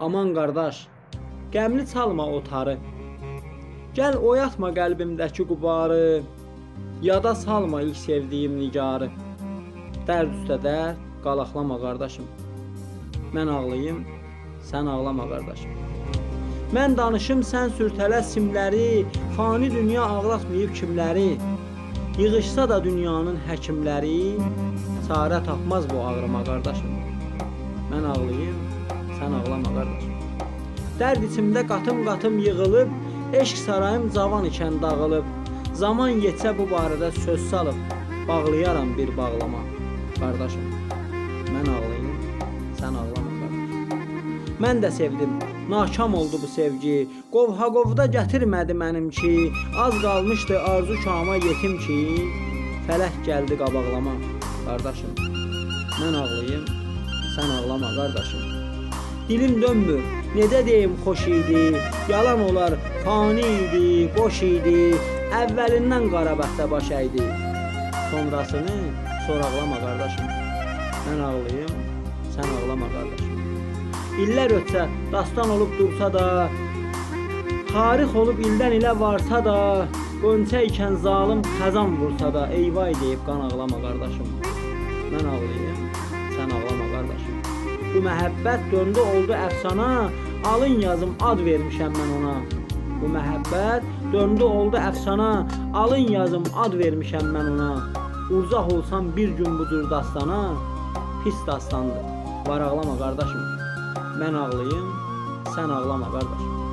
Aman qardaş, qəmli çalma o tarı. Gəl oyatma qəlbimdəki qubarı. Yada salma ilk sevdiyim nigarı. Dərd üstə dərd, qalaqlama qardaşım. Mən ağlayım, sən ağlama qardaşım. Mən danışım, sən sürtələ simləri, fani dünya ağlatmayıb kimləri. Yığışsa da dünyanın həkimləri, çarə tapmaz bu ağrıma qardaşım. Mən ağlayım, ağlama qardaşım. Dərd içimdə qatım-qatım yığılıb, eşq sarayım cavan ikən dağılıb. Zaman yetsə bu barədə söz salıb, bağlayaram bir bağlama qardaşım. Mən ağlayım, sən ağlama qardaşım. Mən də sevdim. Nakam oldu bu sevgi. Qovha qovda gətirmədi mənim ki. Az qalmışdı arzu şama yetim ki. Fələk gəldi qabaqlama qardaşım. Mən ağlayım, sən ağlama qardaşım. Dilim dönmür. Necə deyim xoş idi, yalan olar, fani idi, boş idi. Əvvəlindən qara bəxtə baş əydi. Sonrasını soraqlama qardaşım. Mən ağlayım, sən ağlama qardaşım. İllər ötsə, dastan olub dursa da, tarix olub ildən ilə varsa da, qönçə ikən zalım xəzan vursa da, eyvay deyib qan ağlama qardaşım. Mən ağlayım, sən ağlama qardaşım. Bu məhəbbət döndü oldu əfsana, alın yazım ad vermişəm mən ona. Bu məhəbbət döndü oldu əfsana, alın yazım ad vermişəm mən ona. Uzaq olsam bir gün bu dastana, pis dastandır. Var ağlama qardaşım. Mən ağlayım, sən ağlama qardaşım.